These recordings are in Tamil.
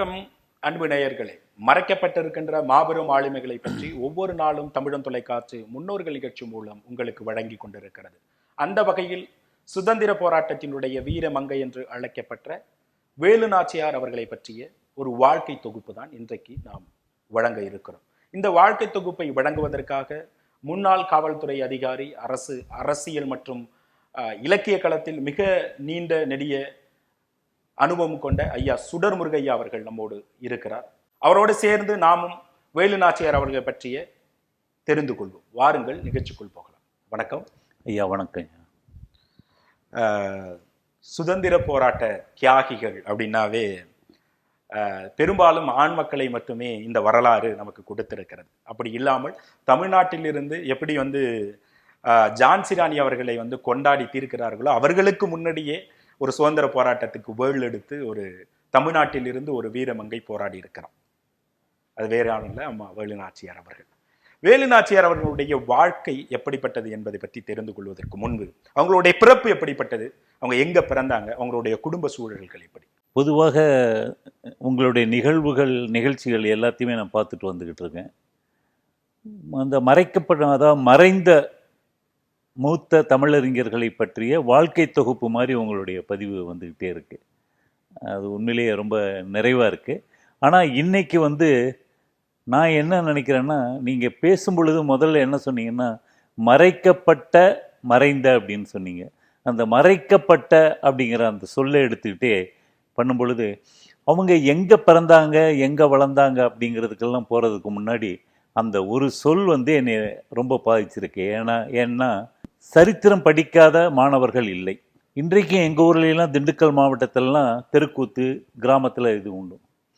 வணக்கம் அன்பு நேயர்களே. மறைக்கப்பட்டிருக்கின்ற மாபெரும் ஆளுமைகளை பற்றி ஒவ்வொரு நாளும் தமிழன் தொலைக்காட்சி முன்னோர்கள் நிகழ்ச்சி மூலம் உங்களுக்கு வழங்கி கொண்டிருக்கிறது. அந்த வகையில் சுதந்திர போராட்டத்தினுடைய வீர மங்கை என்று அழைக்கப்பட்ட வேலு நாச்சியார் அவர்களை பற்றிய ஒரு வாழ்க்கை தொகுப்பு தான் இன்றைக்கு நாம் வழங்க இருக்கிறோம். இந்த வாழ்க்கை தொகுப்பை வழங்குவதற்காக முன்னாள் காவல்துறை அதிகாரி அரசு அரசியல் மற்றும் இலக்கிய களத்தில் மிக நீண்ட நெடிய அனுபவம் கொண்ட ஐயா சுடர் முருகையா அவர்கள் நம்மோடு இருக்கிறார். அவரோடு சேர்ந்து நாமும் வேலு நாச்சியார் அவர்களை பற்றிய தெரிந்து கொள்வோம். வாருங்கள் நிகழ்ச்சிக்குள் போகலாம். வணக்கம். ஐயா வணக்கம் சுதந்திர போராட்ட தியாகிகள் அப்படின்னாவே பெரும்பாலும் ஆண் மக்களை மட்டுமே இந்த வரலாறு நமக்கு கொடுத்திருக்கிறது. அப்படி இல்லாமல் தமிழ்நாட்டிலிருந்து எப்படி வந்து அஹ், ஜான்சி ராணி அவர்களை வந்து கொண்டாடி தீர்க்கிறார்களோ அவர்களுக்கு முன்னாடியே ஒரு சுதந்திர போராட்டத்துக்கு வேள் எடுத்து ஒரு தமிழ்நாட்டிலிருந்து ஒரு வீரமங்கை போராடி இருக்கிறான். அது வேற யாரும் இல்லை அம்மா வேலு நாச்சியார் அவர்கள். வேலு நாச்சியார் அவர்களுடைய வாழ்க்கை எப்படிப்பட்டது என்பதை பற்றி தெரிந்து கொள்வதற்கு முன்பு அவங்களுடைய பிறப்பு எப்படிப்பட்டது அவங்க எங்க பிறந்தாங்க அவங்களுடைய குடும்ப சூழல்கள் எப்படி? பொதுவாக உங்களுடைய நிகழ்வுகள் நிகழ்ச்சிகள் எல்லாத்தையுமே நான் பார்த்துட்டு வந்துக்கிட்டு இருக்கேன். அந்த மறைக்கப்பட்ட அதாவது மறைந்த மூத்த தமிழறிஞர்களை பற்றிய வாழ்க்கை தொகுப்பு மாதிரி உங்களுடைய பதிவு வந்துக்கிட்டே இருக்குது அது உண்மையிலேயே ரொம்ப நிறைவாக இருக்குது ஆனால் இன்றைக்கி வந்து நான் என்ன நினைக்கிறேன்னா நீங்கள் பேசும் பொழுது முதல்ல என்ன சொன்னீங்கன்னா மறைக்கப்பட்ட மறைந்த அப்படின்னு சொன்னீங்க. அந்த மறைக்கப்பட்ட அப்படிங்கிற அந்த சொல்லை எடுத்துக்கிட்டே பண்ணும் பொழுது அவங்க எங்கே பிறந்தாங்க எங்கே வளர்ந்தாங்க அப்படிங்கிறதுக்கெல்லாம் போகிறதுக்கு முன்னாடி அந்த ஒரு சொல் வந்து என்னை ரொம்ப பாதிச்சிருக்கு. ஏன்னா ஏன்னா சரித்திரம் படிக்காத மாணவர்கள் இல்லை. இன்றைக்கு எங்கள் ஊர்லலாம் திண்டுக்கல் மாவட்டத்திலலாம் தெருக்கூத்து கிராமத்தில் இது உண்டு.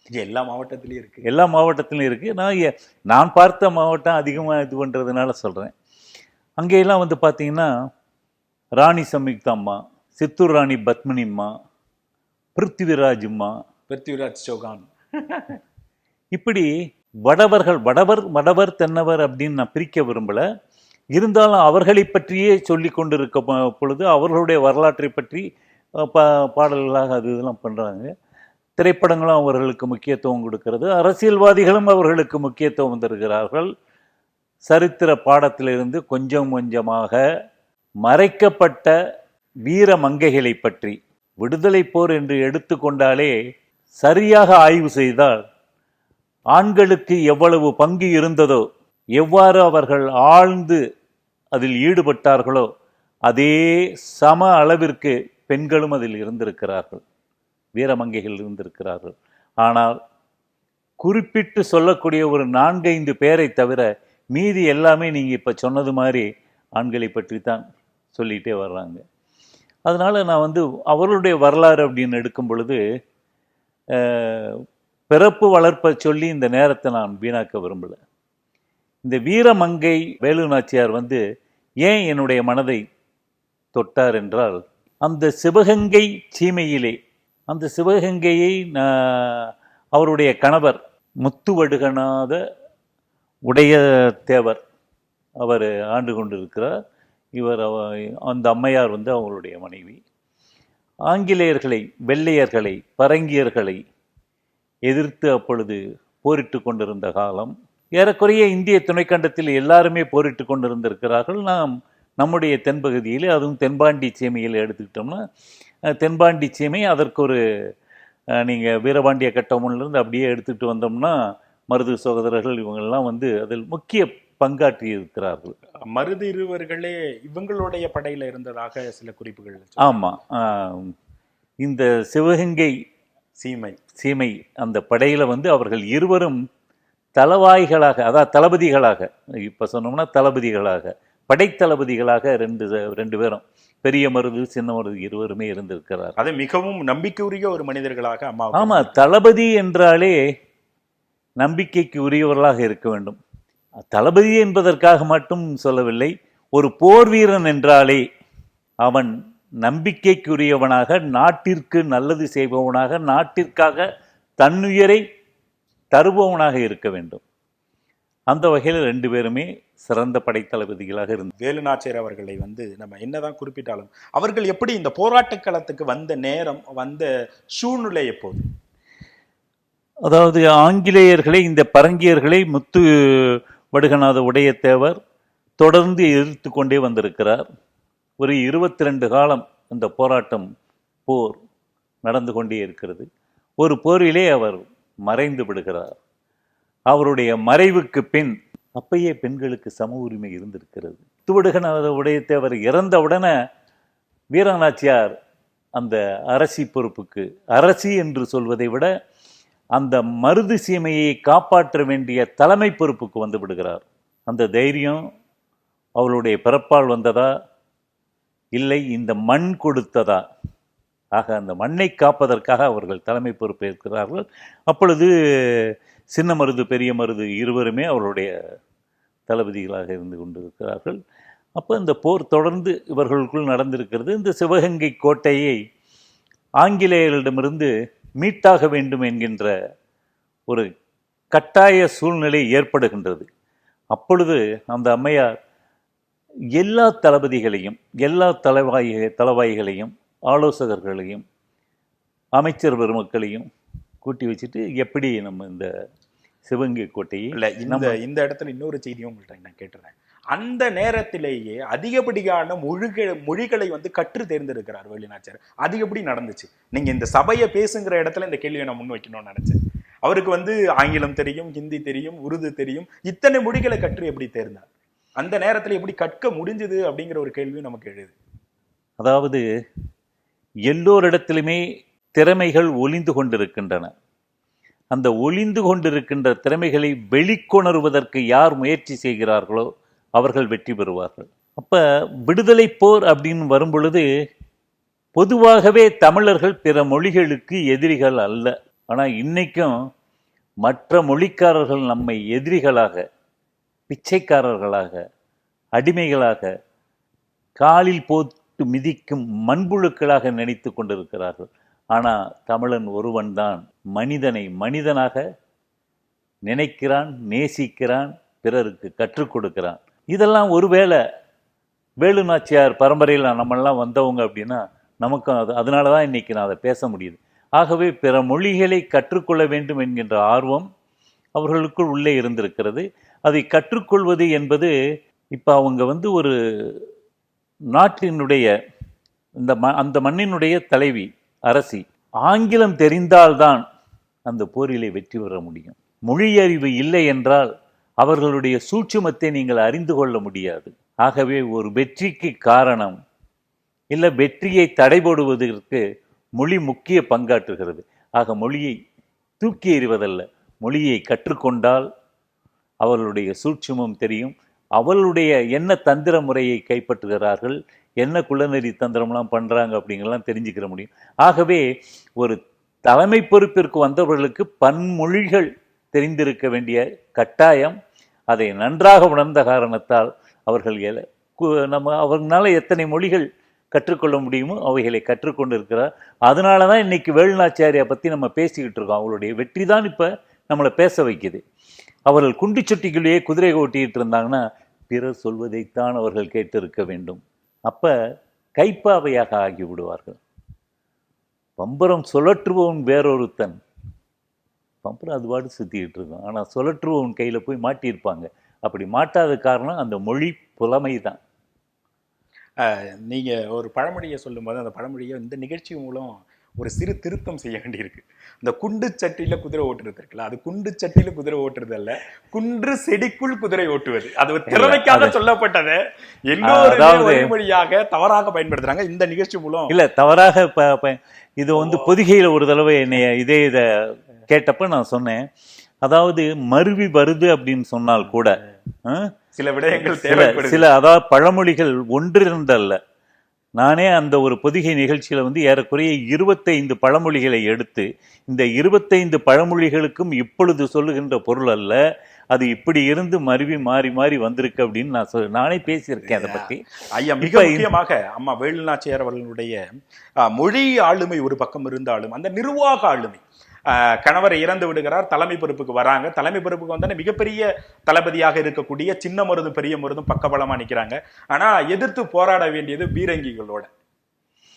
இது எல்லா மாவட்டத்திலயும் இருக்கு. எல்லா மாவட்டத்திலும் இருக்குது நான் நான் பார்த்த மாவட்டம் அதிகமாக இது பண்ணுறதுனால சொல்கிறேன் அங்கேயெல்லாம் வந்து பார்த்தீங்கன்னா ராணி சம்யுக்தா அம்மா சித்தூர் ராணி பத்மினி அம்மா பிருத்திவிராஜ் அம்மா. பிருத்திவிராஜ் சௌகான். இப்படி வடவர்கள் வடவர் வடவர் தென்னவர் அப்படின்னு நான் பிரிக்க விரும்பல. இருந்தாலும் அவர்களை பற்றியே சொல்லி கொண்டிருக்க பொழுது அவர்களுடைய வரலாற்றை பற்றி பா பாடல்களாக அது இதெல்லாம் பண்ணுறாங்க திரைப்படங்களும் அவர்களுக்கு முக்கியத்துவம் கொடுக்கிறது. அரசியல்வாதிகளும் அவர்களுக்கு முக்கியத்துவம் தருகிறார்கள். சரித்திர பாடத்திலிருந்து கொஞ்சம் கொஞ்சமாக மறைக்கப்பட்ட வீர மங்கைகளை பற்றி விடுதலை போர் என்று எடுத்துக்கொண்டாலே சரியாக ஆய்வு செய்தால் ஆண்களுக்கு எவ்வளவு பங்கு இருந்ததோ எவ்வாறு அவர்கள் ஆழ்ந்து அதில் ஈடுபட்டார்களோ அதே சம அளவிற்கு பெண்களும் அதில் இருந்திருக்கிறார்கள். வீரமங்கைகள் இருந்திருக்கிறார்கள். ஆனால் குறிப்பிட்டு சொல்லக்கூடிய ஒரு நான்கைந்து பேரை தவிர மீதி எல்லாமே நீங்கள் இப்போ சொன்னது மாதிரி ஆண்களை பற்றி தான் சொல்லிகிட்டே வர்றாங்க. அதனால் நான் வந்து அவர்களுடைய வரலாறு அப்படின்னு எடுக்கும் பொழுது பிறப்பு வளர்ப்பை சொல்லி இந்த நேரத்தை நான் வீணாக்க விரும்பலை. இந்த வீரமங்கை வேலு நாச்சியார் வந்து ஏன் என்னுடைய மனதை தொட்டார் என்றால் அந்த சிவகங்கை சீமையிலே அந்த சிவகங்கையை நான் அவருடைய கணவர் முத்துவடுகநாத உடைய தேவர் அவர் ஆண்டு கொண்டிருக்கிறார். இவர் அந்த அம்மையார் வந்து அவங்களுடைய மனைவி. ஆங்கிலேயர்களை வெள்ளையர்களை பரங்கியர்களை எதிர்த்து அப்பொழுது போரிட்டு கொண்டிருந்த காலம் ஏறக்குறைய இந்திய துணைக்கண்டத்தில் எல்லாருமே போரிட்டு கொண்டிருந்திருக்கிறார்கள். நாம் நம்முடைய தென்பகுதியில் அதுவும் தென்பாண்டி சீமையில் எடுத்துக்கிட்டோம்னா தென்பாண்டி சீமை அதற்கு ஒரு நீங்கள் வீரபாண்டிய கட்டமன்லேருந்து அப்படியே எடுத்துக்கிட்டு வந்தோம்னா மருது சகோதரர்கள் இவங்கெல்லாம் வந்து அதில் முக்கிய பங்காற்றி இருக்கிறார்கள். மருது இருவர்களே இவங்களுடைய படையில இருந்ததாக சில குறிப்புகள் ஆமாம் இந்த சிவகங்கை சீமை. சீமை அந்த படையில் வந்து அவர்கள் இருவரும் தலவாய்களாக அதாவது தளபதிகளாக இப்போ சொன்னோம்னா தளபதிகளாக படைத்தளபதிகளாக ரெண்டு ரெண்டு பேரும் பெரிய மருது சின்ன மருது இருவருமே இருந்திருக்கிறார். அது மிகவும் நம்பிக்கையுரிய ஒரு மனிதர்களாக அம்மா ஆமா தளபதி என்றாலே நம்பிக்கைக்கு உரியவர்களாக இருக்க வேண்டும். தளபதி என்பதற்காக மட்டும் சொல்லவில்லை ஒரு போர் வீரன் என்றாலே அவன் நம்பிக்கைக்குரியவனாக நாட்டிற்கு நல்லது செய்பவனாக நாட்டிற்காக தன்னுயிரை தருபவனாக இருக்க வேண்டும். அந்த வகையில் ரெண்டு பேருமே சிறந்த படைத்தளபதிகளாக இருந்தார் வேலு நாச்சியார் அவர்களை வந்து நம்ம என்னதான் குறிப்பிட்டாலும் அவர்கள் எப்படி இந்த போராட்ட களத்துக்கு வந்த நேரம் வந்த சூழ்நிலை எப்போது? அதாவது ஆங்கிலேயர்களை இந்த பரங்கியர்களை முத்து வடுகநாத உடையத்தேவர் தொடர்ந்து எதிர்த்து கொண்டே வந்திருக்கிறார். ஒரு இருபத்தி ரெண்டு காலம் இந்த போராட்டம் போர் நடந்து கொண்டே இருக்கிறது. ஒரு போரிலே அவர் மறைந்து விடுகிறார். அவருடைய மறைவுக்கு பின் அப்பயே பெண்களுக்கு சம உரிமை இருந்திருக்கிறது. துவடுகநாத உடையத்தேவர் இறந்தவுடனே வீரநாச்சியார் அந்த அரசி பொறுப்புக்கு அரசி என்று சொல்வதை விட அந்த மருது சீமையை காப்பாற்ற வேண்டிய தலைமை பொறுப்புக்கு வந்து விடுகிறார். அந்த தைரியம் அவளுடைய பிறப்பால் வந்ததா? இல்லை இந்த மண் கொடுத்ததா? ஆக அந்த மண்ணை காப்பதற்காக அவர்கள் தலைமை பொறுப்பேற்கிறார்கள் அப்பொழுது சின்ன மருது பெரிய மருது இருவருமே அவருடைய தளபதிகளாக இருந்து கொண்டிருக்கிறார்கள். அப்போ இந்த போர் தொடர்ந்து இவர்களுக்குள் நடந்திருக்கிறது. இந்த சிவகங்கை கோட்டையை ஆங்கிலேயர்களிடமிருந்து மீட்டாக வேண்டும் என்கின்ற ஒரு கட்டாய சூழ்நிலை ஏற்படுகின்றது. அப்பொழுது அந்த அம்மையார் எல்லா தளபதிகளையும் எல்லா தலைவாய் தளவாய்களையும் ஆலோசகர்களையும் அமைச்சர் பெருமக்களையும் கூட்டி வச்சுட்டு எப்படி நம்ம இந்த சிவகங்கை கோட்டையை இல்ல இந்த இந்த இடத்துல இன்னொரு செய்தியும் உங்கள்கிட்ட நான் கேட்டுறேன். அந்த நேரத்திலேயே அதிகப்படியான மொழிகள் மொழிகளை வந்து கற்று தேர்ந்தெடுக்கிறார் வேலுநாச்சியார். அது எப்படி நடந்துச்சு? நீங்க இந்த சபையை பேசுங்கிற இடத்துல இந்த கேள்வியை நான் முன் வைக்கணும்னு நினைச்சேன். அவருக்கு வந்து ஆங்கிலம் தெரியும் ஹிந்தி தெரியும் உருது தெரியும். இத்தனை மொழிகளை கற்று எப்படி தேர்ந்தார்? அந்த நேரத்துல எப்படி கற்க முடிஞ்சது அப்படிங்கிற ஒரு கேள்வி நமக்கு எழுது. அதாவது எல்லோரிடத்திலுமே திறமைகள் ஒளிந்து கொண்டிருக்கின்றன. அந்த ஒளிந்து கொண்டிருக்கின்ற திறமைகளை வெளிக்கொணர்வதற்கு யார் முயற்சி செய்கிறார்களோ அவர்கள் வெற்றி பெறுவார்கள். அப்போ விடுதலை போர் அப்படின்னு வரும்பொழுது பொதுவாகவே தமிழர்கள் பிற மொழிகளுக்கு எதிரிகள் அல்ல. ஆனால் இன்றைக்கும் மற்ற மொழிக்காரர்கள் நம்மை எதிரிகளாக பிச்சைக்காரர்களாக அடிமைகளாக காலில் போட்டு மிதிக்கும் மண்புழுக்களாக நினைத்து கொண்டிருக்கிறார்கள். ஆனால் தமிழன் ஒருவன்தான் மனிதனை மனிதனாக நினைக்கிறான் நேசிக்கிறான் பிறருக்கு கற்றுக் கொடுக்கிறான். இதெல்லாம் ஒருவேளை வேலு நாச்சியார் பரம்பரையில் நம்மெல்லாம் வந்தவங்க அப்படின்னா நமக்கும் அது அதனால தான் இன்னைக்கு நான் அதை பேச முடியுது. ஆகவே பிற மொழிகளை கற்றுக்கொள்ள வேண்டும் என்கின்ற ஆர்வம் அவர்களுக்குள் உள்ளே இருந்திருக்கிறது. அதை கற்றுக்கொள்வது என்பது இப்போ அவங்க வந்து ஒரு நாட்டினுடைய இந்த ம அந்த மண்ணினுடைய தலைவி அரசி ஆங்கிலம் தெரிந்தால்தான் அந்த போரிலே வெற்றி பெற முடியும். மொழி அறிவு இல்லை என்றால் அவர்களுடைய சூட்சுமத்தை நீங்கள் அறிந்து கொள்ள முடியாது. ஆகவே ஒரு வெற்றிக்கு காரணம் இல்லை வெற்றியை தடைபடுவதற்கு மொழி முக்கிய பங்காற்றுகிறது. ஆக மொழியை தூக்கி எறிவதல்ல மொழியை கற்றுக்கொண்டால் அவர்களுடைய சூட்சுமம் தெரியும். அவளுடைய என்ன தந்திர முறையை கைப்பற்றுகிறார்கள் என்ன குளநெறி தந்திரம்லாம் பண்ணுறாங்க அப்படிங்கலாம் தெரிஞ்சுக்கிற முடியும். ஆகவே ஒரு தலைமை பொறுப்பிற்கு வந்தவர்களுக்கு பன்மொழிகள் தெரிந்திருக்க வேண்டிய கட்டாயம் அதை நன்றாக உணர்ந்த காரணத்தால் அவர்கள் நம்ம அவர்களால் எத்தனை மொழிகள் கற்றுக்கொள்ள முடியுமோ அவைகளை கற்றுக்கொண்டு இருக்கிறார் அதனால தான் இன்னைக்கு வேலுநாச்சாரியை பற்றி நம்ம பேசிக்கிட்டு இருக்கோம். அவங்களுடைய வெற்றி தான் இப்போ நம்மளை பேச வைக்குது. அவர்கள் குண்டு சுட்டிக்குள்ளேயே குதிரை ஓட்டிக்கிட்டு இருந்தாங்கன்னா பிறர் சொல்வதைத்தான் அவர்கள் கேட்டிருக்க வேண்டும். அப்ப கைப்பாவையாக ஆகி விடுவார்கள் பம்பரம் சுழற்றுபவன் வேறொருத்தன். பம்பரம் அது பாடு சுத்திக்கிட்டு இருக்கும் ஆனால் சுழற்றுபவன் கையில் போய் மாட்டியிருப்பாங்க. அப்படி மாட்டாத காரணம் அந்த மொழி புலமை தான் நீங்கள் ஒரு பழமொழியை சொல்லும்போது அந்த பழமொழியை இந்த நிகழ்ச்சி மூலம் ஒரு சிறு திருத்தம் செய்ய வேண்டியிருக்கு. இந்த குண்டு சட்டியில குதிரை ஓட்டுறது இருக்குல்ல அது குண்டு சட்டியில குதிரை ஓட்டுறது அல்ல குன்று செடிக்குள் குதிரை ஓட்டுவது. அது திறமைக்காக சொல்லப்பட்டது. எல்லோருமே மொழியாக தவறாக பயன்படுத்துறாங்க. இந்த நிகழ்ச்சி மூலம் இல்ல தவறாக இது வந்து பொதிகையில ஒரு தடவை என்னைய இதே இதை கேட்டப்ப நான் சொன்னேன். அதாவது மருவி வருது அப்படின்னு சொன்னால் கூட? சில விடயங்கள் சில அதாவது பழமொழிகள் ஒன்றிருந்தல்ல. நானே அந்த ஒரு பொதிகை நிகழ்ச்சியில வந்து ஏறக்குறைய இருபத்தைந்து பழமொழிகளை எடுத்து இந்த இருபத்தைந்து பழமொழிகளுக்கும் இப்பொழுது சொல்லுகின்ற பொருள் அல்ல அது இப்படி இருந்து மருவி மாறி மாறி வந்திருக்கு அப்படின்னு நான் சொல் நானே பேசியிருக்கேன் அதை பத்தி. ஐயா மிக முக்கியமாக அம்மா வேலுநாச்சியார் அவர்களுடைய மொழி ஆளுமை ஒரு பக்கம் இருந்தாலும் அந்த நிர்வாக ஆளுமை கணவர் இறந்து விடுகிறார் தலைமை பொறுப்புக்கு வராங்க. தலைமை பொறுப்புக்கு வந்தோடனே மிகப்பெரிய தளபதியாக இருக்கக்கூடிய சின்ன மருதும் பெரிய மருதும் பக்கபலமா நிக்கிறாங்க. ஆனா எதிர்த்து போராட வேண்டியது பீரங்கிகளோட.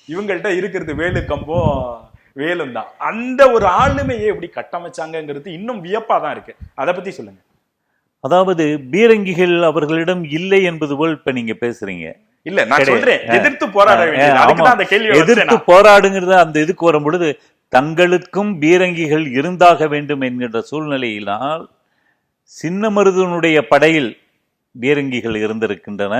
இவங்கள்ட்ட இருக்கிறது வேலு கம்பம் வேலும் தான். அந்த ஒரு ஆளுமையை எப்படி கட்டமைச்சாங்கங்கிறது இன்னும் வியப்பா தான் இருக்கு. அதை பத்தி சொல்லுங்க. அதாவது பீரங்கிகள் அவர்களிடம் இல்லை என்பது போல் இப்ப நீங்க பேசுறீங்க. இல்ல நான். சொல்றேன். எதிர்த்து போராட வேண்டியது. எதிர்த்து போராடுங்கிறத அந்த இதுக்கு வரும் பொழுது தங்களுக்கும் பீரங்கிகள் இருந்தாக வேண்டும் என்கின்ற சூழ்நிலையினால் சின்ன மருதுவனுடைய படையில் பீரங்கிகள் இருந்திருக்கின்றன.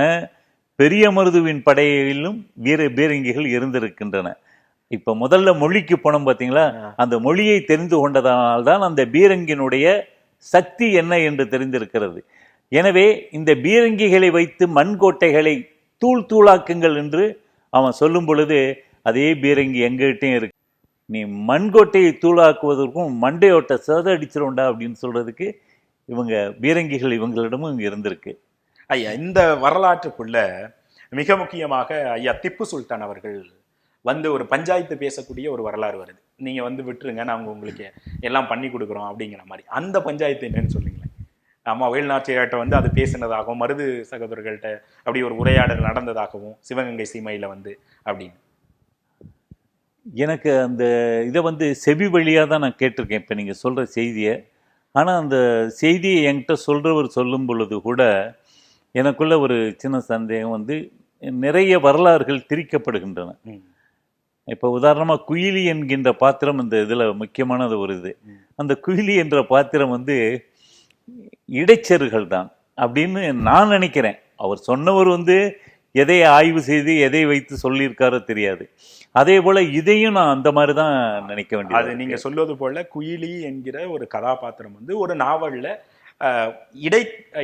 பெரிய மருதுவின் படையிலும் வீர பீரங்கிகள் இருந்திருக்கின்றன. இப்ப முதல்ல மொழிக்கு போனோம் பாத்தீங்களா? அந்த மொழியை தெரிந்து கொண்டதனால்தான் அந்த பீரங்கினுடைய சக்தி என்ன என்று தெரிந்திருக்கிறது. எனவே இந்த பீரங்கிகளை வைத்து மண்கோட்டைகளை தூள் தூளாக்குங்கள் என்று அவன் சொல்லும் பொழுது அதே பீரங்கி எங்ககிட்டயும் இருக்கு. நீ மண்கோட்டையை தூளாக்குவதற்கும் மண்டையோட்ட சேதடிச்சிருண்டா அப்படின்னு சொல்கிறதுக்கு இவங்க பீரங்கிகள் இவங்களிடமும் இருந்திருக்கு. ஐயா இந்த வரலாற்றுக்குள்ள மிக முக்கியமாக ஐயா திப்பு சுல்தான் அவர்கள் வந்து ஒரு பஞ்சாயத்து பேசக்கூடிய ஒரு வரலாறு வருது. நீங்கள் வந்து விட்டுருங்க நாங்கள் உங்களுக்கு எல்லாம் பண்ணி கொடுக்குறோம் அப்படிங்கிற மாதிரி. அந்த பஞ்சாயத்து என்னன்னு சொல்லுங்களேன். ஆமா வேல்நாச்சியார்கிட்ட வந்து அது பேசினதாகவும் மருது சகோதரர்கள்ட்ட அப்படி ஒரு உரையாடல் நடந்ததாகவும் சிவகங்கை சீமையில் வந்து அப்படின்னு. எனக்கு அந்த இதை வந்து செவி வழியாக தான் நான் கேட்டிருக்கேன். இப்போ நீங்கள் சொல்கிற செய்தியை. ஆனால் அந்த செய்தியை என்கிட்ட சொல்கிறவர் சொல்லும் பொழுது கூட எனக்குள்ள ஒரு சின்ன சந்தேகம் வந்து நிறைய வரலாறுகள் திரிக்கப்படுகின்றன. இப்போ உதாரணமாக குயிலி என்கின்ற பாத்திரம் இந்த இதில் முக்கியமானது ஒரு இது. அந்த குயிலி என்ற பாத்திரம் வந்து இடைச்செருகள் தான் அப்படின்னு நான் நினைக்கிறேன். அவர் சொன்னவர் வந்து எதை ஆய்வு செய்து எதை வைத்து சொல்லியிருக்காரோ தெரியாது. அதே போல இதையும் நான் அந்த மாதிரி தான் நினைக்க அது வேண்டியது நீங்க சொல்வது போல குயிலி என்கிற ஒரு கதாபாத்திரம் வந்து ஒரு நாவல்ல இடை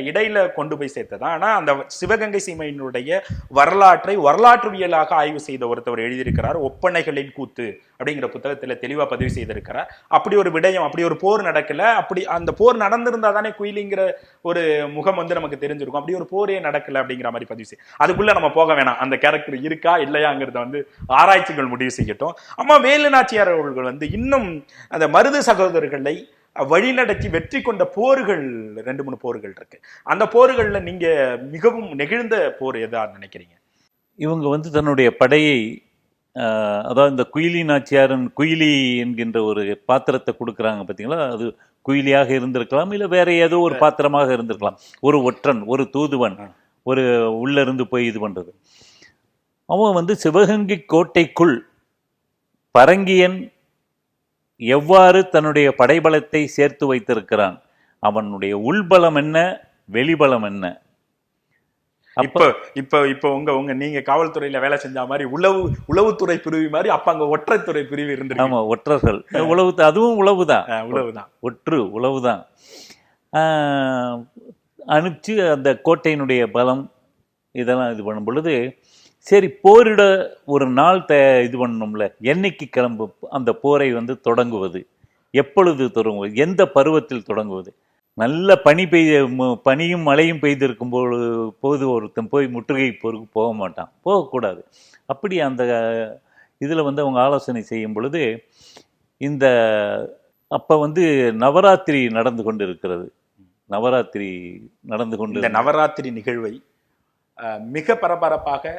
இடையில கொண்டு போய் சேர்த்ததான் ஆனால் அந்த சிவகங்கை சீமையினுடைய வரலாற்றை வரலாற்றுவியலாக ஆய்வு செய்த ஒருத்தவர் எழுதியிருக்கிறார் ஒப்பனைகளின் கூத்து அப்படிங்கிற புத்தகத்தில் தெளிவாக பதிவு செய்திருக்கிறார். அப்படி ஒரு விடயம் அப்படி ஒரு போர் நடக்கல அப்படி அந்த போர் நடந்திருந்தா தானே குயிலிங்கிற ஒரு முகம் வந்து நமக்கு தெரிஞ்சிருக்கும். அப்படி ஒரு போரே நடக்கல அப்படிங்கிற மாதிரி பதிவு செய்ய அதுக்குள்ள நம்ம போக வேணாம். அந்த கேரக்டர் இருக்கா இல்லையாங்கிறத வந்து ஆராய்ச்சிகள் முடிவு செய்யட்டும். ஆமா வேலு நாச்சியார் அவர்கள் வந்து இன்னும் அந்த மருது சகோதரர்களை வழிநடத்தி வெற்றி கொண்ட போர்கள் ரெண்டு மூணு போர்கள் இருக்கு. அந்த போர்கள்ல நீங்க மிகவும் நெகிழ்ந்த போர் எதா நினைக்கிறீங்க? இவங்க வந்து தன்னுடைய படையை அதாவது இந்த குயிலி நாச்சியாரன் குயிலி என்கின்ற ஒரு பாத்திரத்தை கொடுக்குறாங்க பார்த்தீங்களா அது குயிலியாக இருந்திருக்கலாம் இல்லை வேற ஏதோ ஒரு பாத்திரமாக இருந்திருக்கலாம். ஒரு ஒற்றன் ஒரு தூதுவன். ஒரு உள்ள இருந்து போய் இது பண்றது. அவன் வந்து சிவகங்கை கோட்டைக்குள் பரங்கியன் எவ்வாறு தன்னுடைய படைபலத்தை சேர்த்து வைத்திருக்கிறான்? அவனுடைய உள்பலம் என்ன? வெளிபலம் என்ன? இப்ப இப்ப இப்ப உங்க உங்க நீங்க காவல்துறையில வேலை செஞ்ச மாதிரி உளவு உளவுத்துறை பிரிவு மாதிரி அப்ப அங்க ஒற்றைத்துறை பிரிவு இருந்திருக்கு. ஆமா ஒற்றர்கள். உளவு அதுவும் உளவுதான். உளவுதான். ஒற்று உளவுதான். அனுப்பிச்சு அந்த கோட்டையினுடைய பலம் இதெல்லாம் இது பண்ணும் பொழுது சரி போரிட ஒரு நாள் த இது பண்ணணும்ல. என்னைக்கு கிளம்பு அந்த போரை வந்து தொடங்குவது? எப்பொழுது தொடங்குவது? எந்த பருவத்தில் தொடங்குவது? நல்ல பனி பெய்ய பனியும் மழையும் பெய்திருக்கும் போது போது ஒருத்தன் போய் முற்றுகை போருக்கு போக மாட்டான். போகக்கூடாது. அப்படி அந்த இதில் வந்து அவங்க ஆலோசனை செய்யும் பொழுது இந்த அப்போ வந்து நவராத்திரி நடந்து கொண்டு இருக்கிறது நவராத்திரி நடந்து கொண்டு நவராத்திரி நிகழ்வை மிக பரபரப்பாக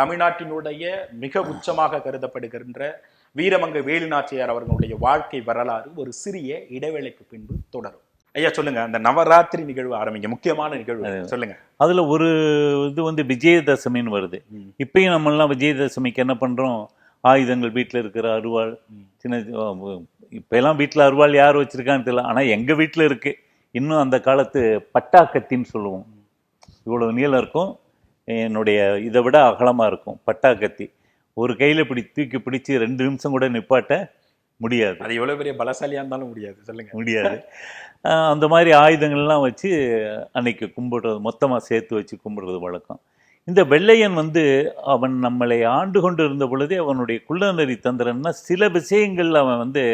தமிழ்நாட்டினுடைய மிக உச்சமாக கருதப்படுகின்ற வீரமங்க வேலுநாச்சியார் அவர்களுடைய வாழ்க்கை வரலாறு ஒரு சிறிய இடைவேளைக்கு பின்பு தொடரும். ஐயா சொல்லுங்க. அந்த நவராத்திரி நிகழ்வு ஆரம்பிங்க. முக்கியமான நிகழ்வு. சொல்லுங்க. அதில் ஒரு இது வந்து விஜயதசமின்னு வருது. இப்பயும் நம்மெல்லாம் விஜயதசமிக்கு என்ன பண்ணுறோம் ஆயுதங்கள் வீட்டில் இருக்கிற அருவாள். சின்ன இப்போ எல்லாம் வீட்டில் அருவாள் யார் வச்சிருக்கான்னு தெரியல. ஆனால் எங்கள் வீட்டில் இருக்கு. இன்னும் அந்த காலத்து பட்டாக்கத்தின்னு சொல்லுவோம். இவ்வளோ நீளம் இருக்கும். என்னுடைய இதை விட அகலமாக இருக்கும். பட்டாக்கத்தி ஒரு கையில் இப்படி தூக்கி பிடிச்சி ரெண்டு நிமிஷம் கூட நிப்பாட்ட முடியாது. அது எவ்வளவு பெரிய பலசாலியா இருந்தாலும் முடியாது. சொல்லுங்க. முடியாது. அந்த மாதிரி ஆயுதங்கள்லாம் வச்சு அன்னைக்கு கும்பிடுறது மொத்தமாக சேர்த்து வச்சு கும்பிடுறது வழக்கம். இந்த வெள்ளையன் வந்து அவன் நம்மளை ஆண்டு கொண்டு இருந்த பொழுதே அவனுடைய குள்ளநெறி தந்திரன்னா சில விஷயங்கள் அவன் வந்து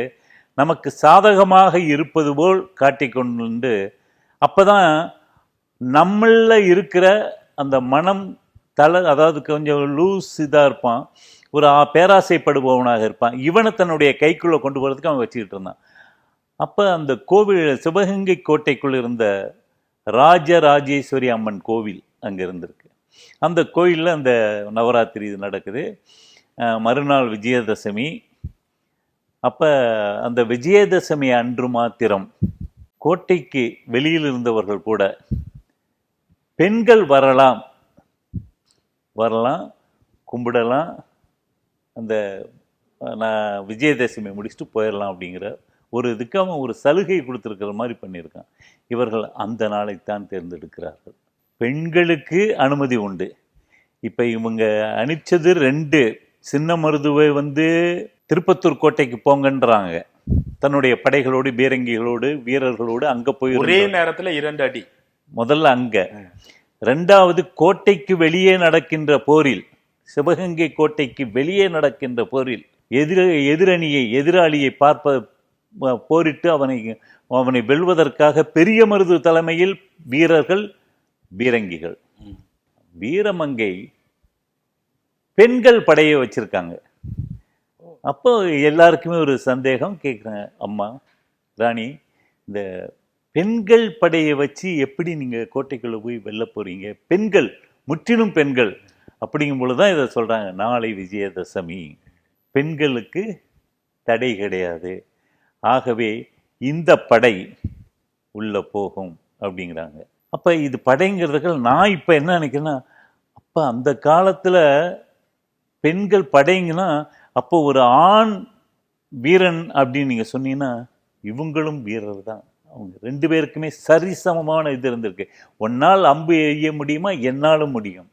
நமக்கு சாதகமாக இருப்பது போல் காட்டிக்கொண்டு அப்பதான் நம்மள இருக்கிற அந்த மனம் தலை அதாவது கொஞ்சம் லூஸ் இதாக இருப்பான். ஒரு ஆ- பேராசைப்படுபவனாக இருப்பான். இவனை தன்னுடைய கைக்குள்ளே கொண்டு போகிறதுக்கு அவன் வச்சுக்கிட்டு இருந்தான். அப்போ அந்த கோவில் சிவகங்கை கோட்டைக்குள் இருந்த ராஜராஜேஸ்வரி அம்மன் கோவில் அங்கே இருந்திருக்கு. அந்த கோயிலில் அந்த நவராத்திரி இது நடக்குது. மறுநாள் விஜயதசமி. அப்போ அந்த விஜயதசமி அன்று மாத்திரம் கோட்டைக்கு வெளியில் இருந்தவர்கள் கூட பெண்கள் வரலாம். வரலாம் கும்பிடலாம். அந்த நான் விஜயதசமி முடிச்சுட்டு போயிடலாம் அப்படிங்கிற ஒரு இதுக்கு அவன் ஒரு சலுகை கொடுத்துருக்கிற மாதிரி பண்ணியிருக்கான். இவர்கள் அந்த நாளைத்தான் தேர்ந்தெடுக்கிறார்கள். பெண்களுக்கு அனுமதி உண்டு. இப்போ இவங்க அனுப்பிச்சது ரெண்டு. சின்ன மருதுவை வந்து திருப்பத்தூர் கோட்டைக்கு போங்கன்றாங்க. தன்னுடைய படைகளோடு பீரங்கிகளோடு வீரர்களோடு அங்க போய் ஒரே. நேரத்துல இரண்டு அடி. முதல்ல அங்க. ரெண்டாவது கோட்டைக்கு வெளியே நடக்கின்ற போரில் சிவகங்கை கோட்டைக்கு வெளியே நடக்கின்ற போரில் எதிர எதிரணியை எதிராளியை பார்ப்ப போரிட்டு அவனை அவனை வெல்வதற்காக பெரிய மருது தலைமையில் வீரர்கள் பீரங்கிகள். வீரமங்கை பெண்கள் படையை வச்சிருக்காங்க. அப்போ எல்லாருக்குமே ஒரு சந்தேகம் கேட்குறாங்க அம்மா ராணி இந்த பெண்கள் படையை வச்சு எப்படி நீங்கள் கோட்டைக்குள்ளே போய் வெல்ல போகிறீங்க பெண்கள் முற்றிலும் பெண்கள். அப்படிங்கும் பொழுது தான் இதை சொல்கிறாங்க நாளை விஜயதசமி. பெண்களுக்கு தடை கிடையாது. ஆகவே இந்த படை உள்ளே போகும் அப்படிங்கிறாங்க. அப்போ இது படைங்கிறதுக்கு நான் இப்போ என்ன நினைக்கிறேன்னா அப்போ அந்த காலத்தில் பெண்கள் படைங்கன்னா அப்போ ஒரு ஆண் வீரன் அப்படின்னு நீங்கள் சொன்னீங்கன்னா இவங்களும் வீரர் தான் அவங்க ரெண்டு பேருக்குமே சரிசமமான இது இருந்திருக்கு. ஒன்னால் அம்பு எய்ய முடியுமா? என்னாலும் முடியும்.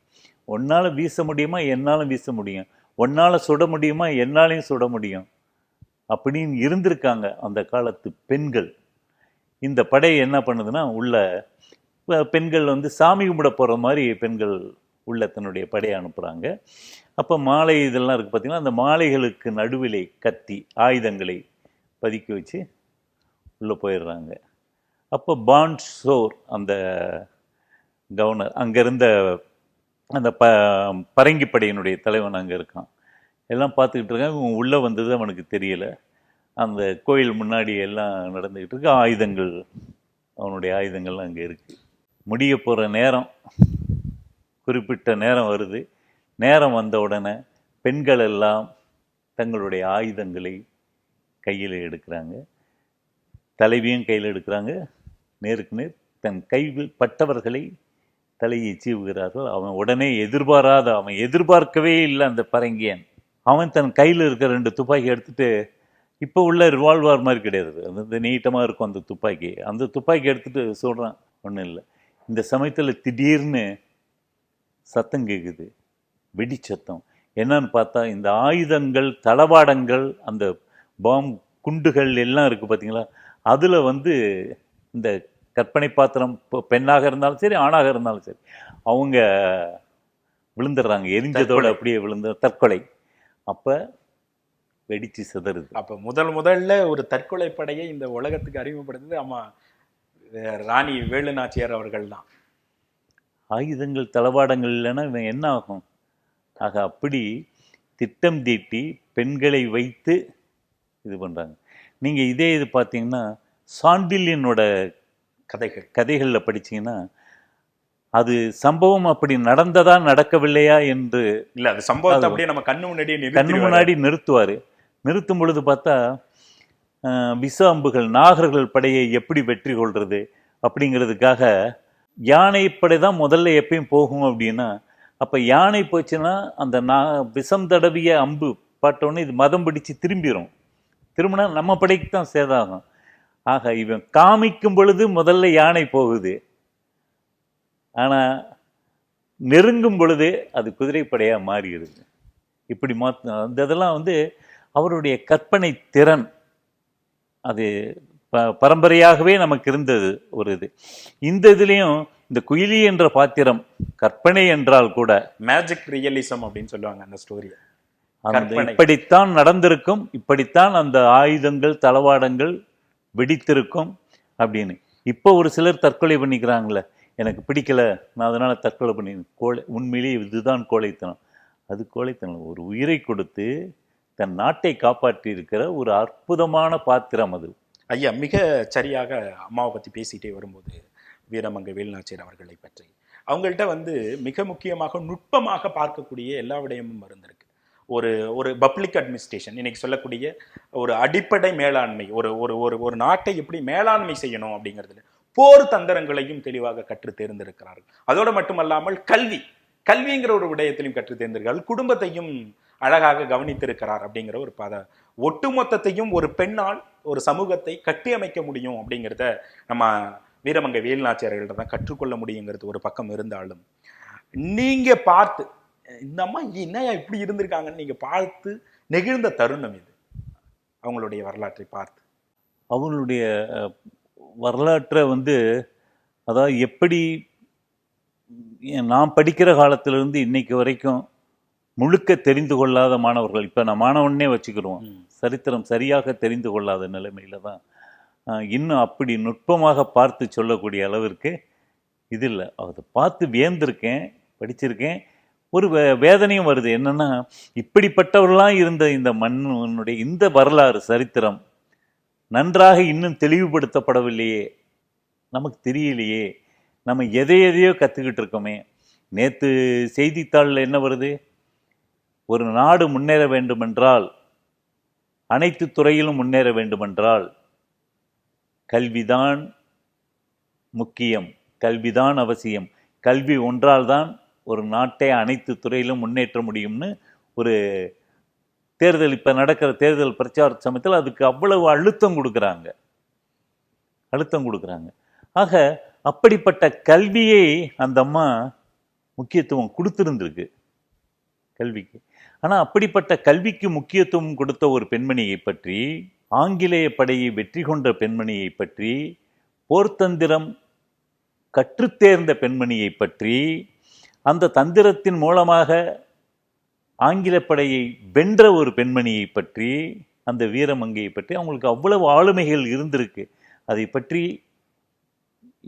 ஒன்னால் வீச முடியுமா? என்னாலும் வீச முடியும். ஒன்னால் சுட முடியுமா? என்னாலையும் சுட முடியும். அப்படின்னு இருந்திருக்காங்க அந்த காலத்து பெண்கள். இந்த படை என்ன பண்ணுதுன்னா உள்ள பெண்கள் வந்து சாமி கும்பிட போகிற மாதிரி பெண்கள் உள்ள தன்னுடைய படையை அனுப்புகிறாங்க அப்போ மாலை இதெல்லாம் இருக்குது பார்த்திங்கன்னா அந்த மாலைகளுக்கு நடுவிலே கத்தி ஆயுதங்களை பதுக்கி வச்சு உள்ளே போயிடுறாங்க. அப்போ பாண்ட் சோர் அந்த கவர்னர் அங்கே இருந்த அந்த ப பரங்கிப்படையினுடைய தலைவன் அங்கே இருக்கான். எல்லாம் பார்த்துக்கிட்டு இருக்காங்க. இவன் உள்ளே வந்தது அவனுக்கு தெரியல. அந்த கோயில் முன்னாடி எல்லாம் நடந்துக்கிட்டு இருக்கு. ஆயுதங்கள் அவனுடைய ஆயுதங்கள்லாம் அங்கே இருக்குது முடிய போகிற நேரம் குறிப்பிட்ட நேரம் வருது. நேரம் வந்த உடனே பெண்கள் எல்லாம் தங்களுடைய ஆயுதங்களை கையில் எடுக்கிறாங்க. தலைவியும் கையில் எடுக்கிறாங்க. நேருக்கு நேர் தன் கைவில் பட்டவர்களை தலையை சீவுகிறார்கள். அவன் உடனே எதிர்பாராத அவன் எதிர்பார்க்கவே இல்லை அந்த பரங்கியன். அவன் தன் கையில் இருக்கிற ரெண்டு துப்பாக்கி எடுத்துகிட்டு இப்போ உள்ள ரிவால்வர் மாதிரி கிடையாது. அது இந்த நீட்டமாக இருக்கும் அந்த துப்பாக்கி. அந்த துப்பாக்கி எடுத்துகிட்டு சொல்கிறான் ஒன்றும் இல்லை. இந்த சமயத்தில் திடீர்னு சத்தம் கேட்குது வெடி சத்தம். என்னன்னு பார்த்தா இந்த ஆயுதங்கள் தளவாடங்கள் அந்த பாம் குண்டுகள் எல்லாம் இருக்குது பார்த்தீங்களா அதில் வந்து இந்த கற்பனை பாத்திரம் இப்போ பெண்ணாக இருந்தாலும் சரி ஆணாக இருந்தாலும் சரி அவங்க விழுந்துடுறாங்க. எரிஞ்சதோடு. அப்படியே விழுந்து தற்கொலை. அப்போ வெடிச்சு சிதறுது. அப்ப முதல் முதல்ல ஒரு தற்கொலை படையை இந்த உலகத்துக்கு அறிமுகப்படுத்தது ஆமா அஹ் ராணி வேலு நாச்சியார் அவர்கள் தான் ஆயுதங்கள் தளவாடங்கள் இல்லைன்னா இவன் என்ன ஆகும்? ஆக அப்படி திட்டம் தீட்டி பெண்களை வைத்து இது பண்ணுறாங்க நீங்கள் இதே இது பார்த்தீங்கன்னா சாண்டில்யனோட கதைகள் கதைகளில் படிச்சீங்கன்னா அது சம்பவம் அப்படி நடந்ததா நடக்கவில்லையா என்று இல்ல அது சம்பவத்தை அப்படியே நம்ம கண்ணு முன்னாடியே கண்ணு. முன்னாடி நிறுத்துவார். நிறுத்தும் பொழுது பார்த்தா அம்புகள் நாகர்கள் படையை எப்படி வெற்றி கொள்றது அப்படிங்கிறதுக்காக யானைப்படை தான் முதல்ல எப்பயும் போகும் அப்படின்னா அப்போ யானை போச்சுன்னா அந்த நா விஷம் தடவிய அம்பு பாட்டோன்னே இது மதம் பிடிச்சு திரும்பிடும் திரும்பினா நம்ம படைக்கு தான் சேதாகும். ஆக இவன் காமிக்கும் பொழுது முதல்ல யானை போகுது. ஆனால் நெருங்கும் பொழுது அது குதிரைப்படையாக மாறிடுது. இப்படி மாற்ற அந்த இதெல்லாம் வந்து அவருடைய கற்பனை திறன். அது ப பரம்பரையாகவே நமக்கு இருந்தது ஒரு இது. இந்த இதுலேயும் இந்த குயிலி என்ற பாத்திரம் கற்பனை என்றால் கூட மேஜிக் ரியலிசம் அப்படின்னு சொல்லுவாங்க அந்த ஸ்டோரி அந்த. இப்படித்தான் நடந்திருக்கும் இப்படித்தான் அந்த ஆயுதங்கள் தளவாடங்கள் வெடித்திருக்கும் அப்படின்னு. இப்போ ஒரு சிலர் தற்கொலை பண்ணிக்கிறாங்களே எனக்கு பிடிக்கல நான் அதனால் தற்கொலை பண்ணி கோழை உண்மையிலேயே இதுதான் கோழைத்தனம். அது கோழைத்தனம். ஒரு உயிரை கொடுத்து தன் நாட்டை காப்பாற்றி இருக்கிற ஒரு அற்புதமான பாத்திரம் அது. ஐயா மிக சரியாக அம்மாவை பற்றி பேசிகிட்டே வரும்போது வீரமங்க வேலுநாச்சியர் அவர்களை பற்றி. அவங்கள்ட்ட வந்து மிக முக்கியமாக நுட்பமாக பார்க்கக்கூடிய எல்லா விடயமும் இருந்திருக்கு. ஒரு ஒரு பப்ளிக் அட்மினிஸ்ட்ரேஷன் இன்னைக்கு சொல்லக்கூடிய ஒரு அடிப்படை மேலாண்மை ஒரு ஒரு ஒரு ஒரு நாட்டை எப்படி மேலாண்மை செய்யணும் அப்படிங்கிறதுல போர் தந்திரங்களையும் தெளிவாக கற்று தேர்ந்திருக்கிறார்கள் அதோடு மட்டுமல்லாமல் கல்வி கல்விங்கிற ஒரு விடயத்திலையும் கற்று தேர்ந்திருக்கிறார்கள் குடும்பத்தையும் அழகாக கவனித்திருக்கிறார் அப்படிங்கிற ஒரு பத ஒட்டுமொத்தத்தையும் ஒரு பெண்ணால் ஒரு சமூகத்தை கட்டியமைக்க முடியும் அப்படிங்கிறத நம்ம வீரமங்க வேலுநாச்சியார்கள்ட்ட தான் கற்றுக்கொள்ள முடியுங்கிறது ஒரு பக்கம் இருந்தாலும் நீங்கள் பார்த்து இந்த அம்மா என்னையா இப்படி இருந்திருக்காங்கன்னு நீங்க பார்த்து நெகிழ்ந்த தருணம் இது. அவங்களுடைய வரலாற்றை பார்த்து. அவங்களுடைய வரலாற்றை வந்து அதாவது எப்படி நான் படிக்கிற காலத்திலிருந்து இன்னைக்கு வரைக்கும் முழுக்க தெரிந்து கொள்ளாத மாணவர்கள் இப்போ நான் மாணவனே வச்சுக்கிடுவோம். சரித்திரம் சரியாக தெரிந்து கொள்ளாத நிலைமையில தான் இன்னும் அப்படி நுட்பமாக பார்த்து சொல்லக்கூடிய அளவிற்கு இது இல்லை. அதை பார்த்து வியந்திருக்கேன் படிச்சிருக்கேன். ஒரு வே வேதனையும் வருது. என்னென்னா இப்படிப்பட்டவர்களாம் இருந்த இந்த மண்ணுடைய இந்த வரலாறு சரித்திரம் நன்றாக இன்னும் தெளிவுபடுத்தப்படவில்லையே. நமக்கு தெரியலையே. நம்ம எதை எதையோ கற்றுக்கிட்டு இருக்கோமே. நேற்று செய்தித்தாளில் என்ன வருது? ஒரு நாடு முன்னேற வேண்டுமென்றால் அனைத்து துறையிலும் முன்னேற வேண்டுமென்றால் கல்விதான் முக்கியம். கல்விதான் அவசியம். கல்வி ஒன்றால் தான் ஒரு நாட்டை அனைத்து துறையிலும் முன்னேற்ற முடியும்னு ஒரு தேர்தல் இப்போ நடக்கிற தேர்தல் பிரச்சார சமயத்தில் அதுக்கு அவ்வளவு அழுத்தம் கொடுக்குறாங்க. அழுத்தம் கொடுக்குறாங்க. ஆக அப்படிப்பட்ட கல்வியை அந்த அம்மா முக்கியத்துவம் கொடுத்துருந்துருக்கு. கல்விக்கு. ஆனால் அப்படிப்பட்ட கல்விக்கு முக்கியத்துவம் கொடுத்த ஒரு பெண்மணியை பற்றி ஆங்கிலேய படையை வெற்றி கொண்ட பெண்மணியை பற்றி போர்த்தந்திரம் கற்றுத்தேர்ந்த பெண்மணியை பற்றி அந்த தந்திரத்தின் மூலமாக ஆங்கில படையை வென்ற ஒரு பெண்மணியை பற்றி அந்த வீரமங்கையை பற்றி அவங்களுக்கு அவ்வளவு ஆளுமைகள் இருந்திருக்கு. அதை பற்றி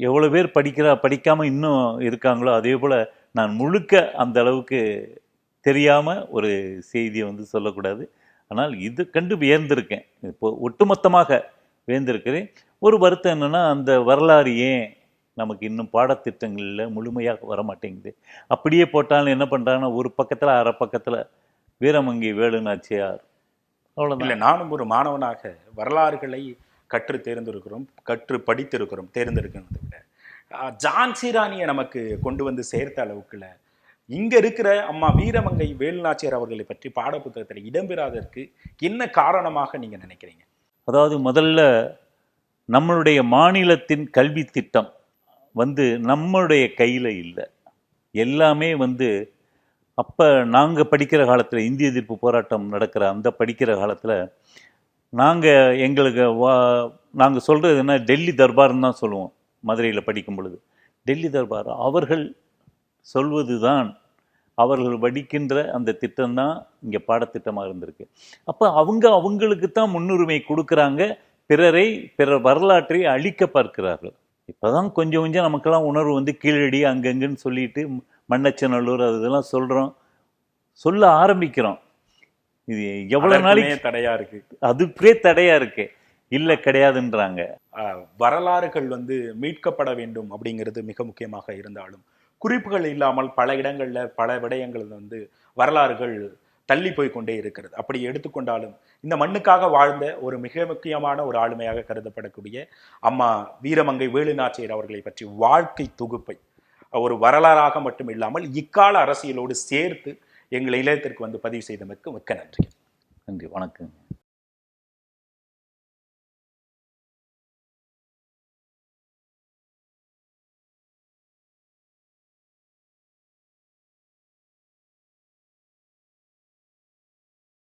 எவ்வளோ பேர் படிக்கிறா படிக்காமல் இன்னும் இருக்காங்களோ அதே போல் நான் முழுக்க அந்த அளவுக்கு தெரியாமல் ஒரு செய்தியை வந்து சொல்லக்கூடாது. ஆனால் இது கண்டு வியந்திருக்கேன். இப்போ ஒட்டுமொத்தமாக வியந்திருக்கிறேன். ஒரு வருத்தம் என்னென்னா அந்த வரலாறு ஏன் நமக்கு இன்னும் பாடத்திட்டங்களில் முழுமையாக வர மாட்டேங்குது அப்படியே போட்டாலும் என்ன பண்ணுறாங்கன்னா ஒரு பக்கத்தில் அரை பக்கத்தில் வீரமங்கை வேலுநாச்சியார் இல்ல அவ்வளோதான் நானும் ஒரு மாணவனாக வரலாறுகளை கற்று தேர்ந்திருக்கிறோம் கற்று படித்திருக்கிறோம் தேர்ந்தெடுக்கிறதை விட. ஆஹ், ஜான்சி ராணியை நமக்கு கொண்டு வந்து சேர்த்த அளவுக்குல இங்க இருக்கிற அம்மா வீரமங்கை வேலுநாச்சியார் அவர்களை பற்றி பாடப்புத்தகத்தில் இடம்பெறாததற்கு என்ன காரணமாக நீங்க நினைக்கிறீங்க? அதாவது முதல்ல நம்மளுடைய மாநிலத்தின் கல்வி திட்டம் வந்து நம்மளுடைய கையில் இல்லை. எல்லாமே வந்து அப்போ நாங்கள் படிக்கிற காலத்தில் இந்திய எதிர்ப்பு போராட்டம் நடக்கிற அந்த படிக்கிற காலத்தில் நாங்கள் எங்களுக்கு வா நாங்கள் சொல்கிறது என்ன டெல்லி தர்பார்னு தான் சொல்லுவோம் மதுரையில் படிக்கும் பொழுது. டெல்லி தர்பார் அவர்கள் சொல்வது தான் அவர்கள் படிக்கின்ற அந்த திட்டம் தான் இங்கே பாடத்திட்டமாக இருந்திருக்கு. அப்போ அவங்க அவங்களுக்கு தான் முன்னுரிமை கொடுக்குறாங்க பிறரை பிறர் வரலாற்றை அழிக்க பார்க்கிறார்கள். இப்போதான் கொஞ்சம் கொஞ்சம் நமக்கெல்லாம் உணர்வு வந்து கீழடி அங்கங்கன்னு சொல்லிட்டு மண்ணச்சநல்லூர் அது இதெல்லாம் சொல்கிறோம் சொல்ல ஆரம்பிக்கிறோம். இது எவ்வளோ நாளைக்கு அதற்குமே தடையா இருக்கு. அதுக்கே தடையா இருக்கு. இல்லை கிடையாதுன்றாங்க. வரலாறுகள் வந்து மீட்கப்பட வேண்டும் அப்படிங்கிறது மிக முக்கியமாக இருந்தாலும் குறிப்புகள் இல்லாமல் பல இடங்கள்ல பல விடயங்கள் வந்து வரலாறுகள் தள்ளி போய் கொண்டே இருக்கிறது. அப்படி எடுத்துக்கொண்டாலும் இந்த மண்ணுக்காக வாழ்ந்த ஒரு மிக முக்கியமான ஒரு ஆளுமையாக கருதப்படக்கூடிய அம்மா வீரமங்கை வேலுநாச்சியர் அவர்களை பற்றி வாழ்க்கை தொகுப்பை ஒரு வரலாறாக மட்டும் இல்லாமல் இக்கால அரசியலோடு சேர்த்து எங்கள் இளையத்திற்கு வந்து பதிவு செய்தமைக்கு மிக்க நன்றி நன்றி. வணக்கம்